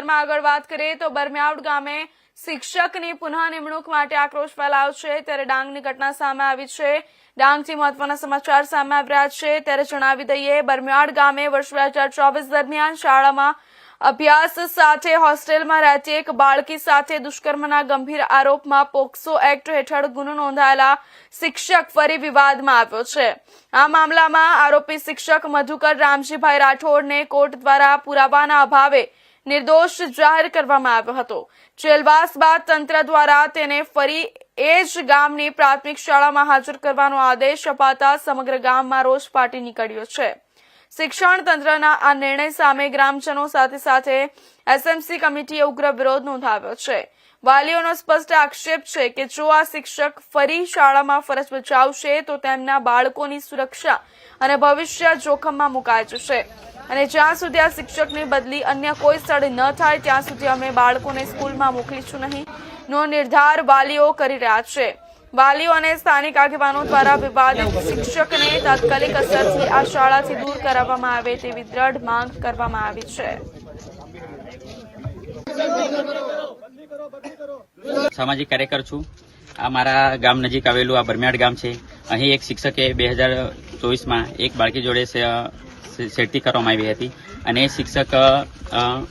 સમાચારમાં આગળ વાત કરીએ તો બરમ્યાવડ ગામે શિક્ષકની પુનઃ નિમણૂક માટે આક્રોશ ફેલાયો છે. ત્યારે ડાંગની ઘટના સામે આવી છે. ડાંગથી મહત્વના સમાચાર સામે આવ્યા છે. ત્યારે જણાવી દઈએ બરમ્યાડ ગામે વર્ષ બે દરમિયાન શાળામાં અભ્યાસ સાથે હોસ્ટેલમાં રહેતી એક બાળકી સાથે દુષ્કર્મના ગંભીર આરોપમાં પોક્સો એક્ટ હેઠળ ગુનો નોંધાયેલા શિક્ષક ફરી વિવાદમાં આવ્યો છે. આ મામલામાં આરોપી શિક્ષક મધુકર રામજીભાઈ રાઠોડને કોર્ટ દ્વારા પુરાવાના અભાવે નિર્દોષ જાહેર કરવામાં આવ્યો હતો. જેલવાસ બાદ તંત્ર દ્વારા તેને ફરી એ જ ગામની પ્રાથમિક શાળામાં હાજર કરવાનો આદેશ અપાતા સમગ્ર ગામમાં રોષ પાટી નીકળ્યો છે. શિક્ષણ તંત્રના આ નિર્ણય સામે ગ્રામજનો સાથે સાથે એસએમસી કમિટીએ ઉગ્ર વિરોધ નોંધાવ્યો છે. વાલીઓનો સ્પષ્ટ આક્ષેપ છે કે જો આ શિક્ષક ફરી શાળામાં ફરજ બજાવશે તો તેમના બાળકોની સુરક્ષા અને ભવિષ્ય જોખમમાં મુકાઈ જશે. અને જ્યાં સુધી આ શિક્ષકની બદલી અન્ય કોઈ સ્થળે ન થાય, ત્યાં સુધી અમે બાળકોને સ્કૂલમાં મોકલીશું નહીં. નો નિર્ધાર વાલીઓ કરી રહ્યા છે. વાલીઓ અને સ્થાનિક આગેવાનો દ્વારા વિવાદિત શિક્ષકને તાત્કાલિક અસરથી આ શાળાથી દૂર કરાવવામાં આવે તેવી દ્રઢ માંગ કરવામાં આવી છે. સામાજિક કાર્યકર છું. આ મારા ગામ નજીક આવેલું આ બરમિયાડ ગામ છે. અહીં એક શિક્ષકે બે હજાર ચોવીસમાં એક બાળકી જોડે છેડતી કરવામાં આવી હતી અને એ શિક્ષક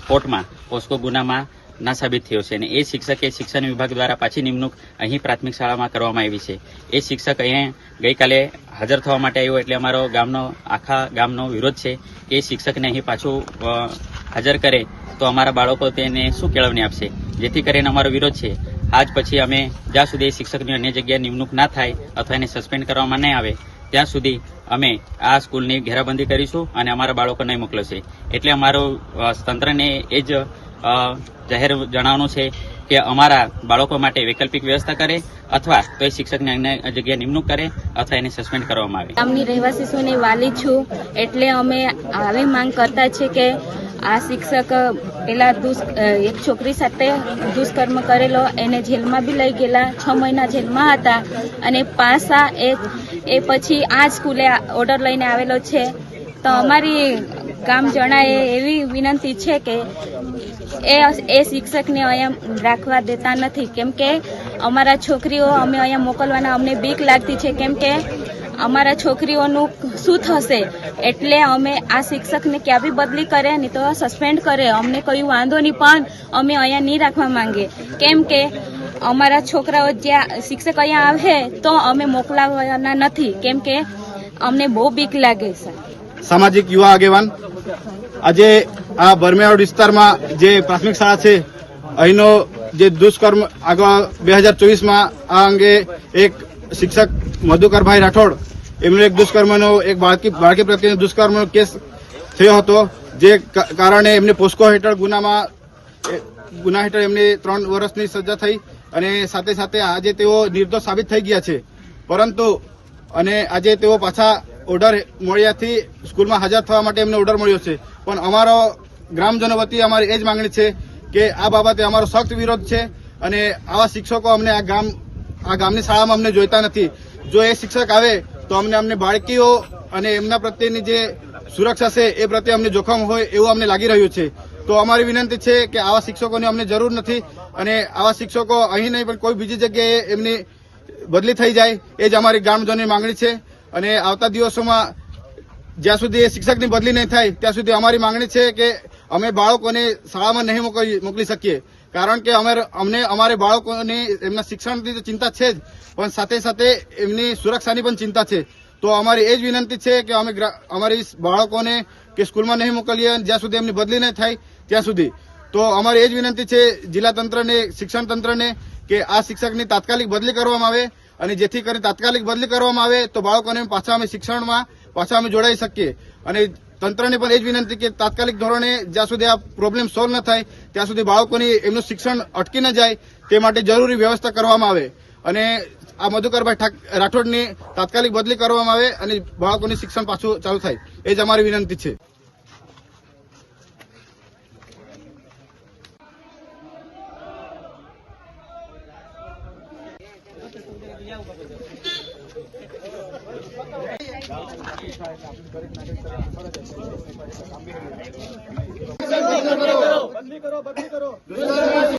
કોર્ટમાં, પોસ્કો ગુનામાં ના સાબિત થયો છે અને એ શિક્ષકે શિક્ષણ વિભાગ દ્વારા પાછી નિમણૂક અહીં પ્રાથમિક શાળામાં કરવામાં આવી છે. એ શિક્ષક અહીં ગઈકાલે હાજર થવા માટે આવ્યો એટલે અમારો ગામનો, આખા ગામનો વિરોધ છે કે એ શિક્ષકને અહીં પાછું હાજર કરે તો અમારા બાળકો તેને શું કેળવણી આપશે? જેથી કરીને અમારો વિરોધ છે. આજ પછી અમે જ્યાં સુધી શિક્ષકની અન્ય જગ્યાએ નિમણૂક ના થાય અથવા એને સસ્પેન્ડ કરવામાં નહીં આવે, ત્યાં સુધી અમે આ સ્કૂલની ઘેરાબંધી કરીશું અને અમારા બાળકો નહીં મોકલશે. એટલે અમારું તંત્રને એ જ જાહેર જણાવવાનું છે કે અમારા બાળકો માટે વૈકલ્પિક વ્યવસ્થા કરે અથવા તો એ શિક્ષકની અન્ય જગ્યાએ નિમણૂક કરે અથવા એને સસ્પેન્ડ કરવામાં આવે. ગામની રહેવાસી છું વાલી છું એટલે અમે આવી માંગ કરતા છે કે આ શિક્ષક પેલા એક છોકરી સાથે દુષ્કર્મ કરેલો, એને જેલમાં બી લઈ ગયેલા, છ મહિના જેલમાં હતા અને પાછા એ એ પછી આ સ્કૂલે ઓર્ડર લઈને આવેલો છે. તો અમારી ગામ જણાએ એવી વિનંતી છે કે એ એ શિક્ષકને અહીંયા રાખવા દેતા નથી. કેમ કે અમારા છોકરીઓ અમે અહીંયા મોકલવાના અમને બીક લાગતી છે. કેમ કે અમારા છોકરીઓનું શું થશે? એટલે અમે આ શિક્ષકને ક્યાં બી બદલી કરે, નહીં તો સસ્પેન્ડ કરે. અમને કયું વાંધો નહીં, પણ અમે અહીંયા નહીં રાખવા માંગીએ કેમ કે અમારા છોકરાઓ જ્યાં શિક્ષક અહીંયા આવે, તો અમે મોકલાવવાના નથી. કેમ કે અમને બહુ બીક લાગે છે. સામાજિક યુવા આગેવાન, આજે આ બરમેવાડ વિસ્તારમાં જે પ્રાથમિક શાળા છે, અહીંનો જે દુષ્કર્મ આગળ બે હજાર ચોવીસમાં આ અંગે એક શિક્ષક મધુકરભાઈ રાઠોડ, એમનો એક દુષ્કર્મનો, એક બાળકી બાળકી પ્રત્યેનો દુષ્કર્મનો કેસ થયો હતો, જે કારણે એમને પોસ્કો હેઠળ ગુનામાં ગુના હેઠળ એમને ત્રણ વર્ષની સજા થઈ. અને સાથે સાથે આજે તેઓ નિર્દોષ સાબિત થઈ ગયા છે. પરંતુ, અને આજે તેઓ પાછા ઓર્ડર મળ્યાથી સ્કૂલમાં હાજર થવા માટે એમને ઓર્ડર મળ્યો છે. પણ અમારો ગ્રામજનો વતી અમારી એ જ માંગણી છે કે આ બાબતે અમારો સખ્ત વિરોધ છે અને આવા શિક્ષકો અમને આ ગામ, આ ગામની શાળામાં અમને જોઈતા નથી. જો એ શિક્ષક આવે તો અમને અમને બાળકીઓ અને એમના પ્રત્યેની જે સુરક્ષા છે એ પ્રત્યે અમને જોખમ હોય એવું અમને લાગી રહ્યું છે. તો અમારી વિનંતી છે કે આવા શિક્ષકોની અમને જરૂર નથી અને આવા શિક્ષકો અહીં નહીં, પણ કોઈ બીજી જગ્યાએ એમની બદલી થઈ જાય, એ જ અમારી ગ્રામજનોની માંગણી છે. અને આવતા દિવસોમાં જ્યાં સુધી એ શિક્ષકની બદલી નહીં થાય, ત્યાં સુધી અમારી માંગણી છે કે અમે બાળકોને શાળામાં નહીં મોકલી મોકલી શકીએ. કારણ કે અમે અમને, અમારે બાળકોની એમના શિક્ષણની તો ચિંતા છે જ, પણ સાથે સાથે એમની સુરક્ષાની પણ ચિંતા છે. તો અમારી એ જ વિનંતી છે કે અમે અમારી બાળકોને કે સ્કૂલમાં નહીં મોકલીએ જ્યાં સુધી એમની બદલી નહીં થાય ત્યાં સુધી. તો અમારી એ જ વિનંતી છે જિલ્લા તંત્રને, શિક્ષણ તંત્રને કે આ શિક્ષકની તાત્કાલિક બદલી કરવામાં આવે અને જેથી કરી તાત્કાલિક બદલી કરવામાં આવે તો બાળકોને પાછા અમે શિક્ષણમાં પાછા અમે જોડાઈ શકીએ. અને તંત્રને પણ એ જ વિનંતી કે તાત્કાલિક ધોરણે જ્યાં સુધી આ પ્રોબ્લેમ સોલ્વ ન થાય, ત્યાં સુધી બાળકોની એમનું શિક્ષણ અટકી ન જાય, તે માટે જરૂરી વ્યવસ્થા કરવામાં આવે. અને આ મધુકરભાઈ રાઠોડની તાત્કાલિક બદલી કરવામાં આવે અને બાળકોની શિક્ષણ પાછું ચાલુ થાય. એ જ અમારી વિનંતી છે. બદલી કરો બદલી કરો.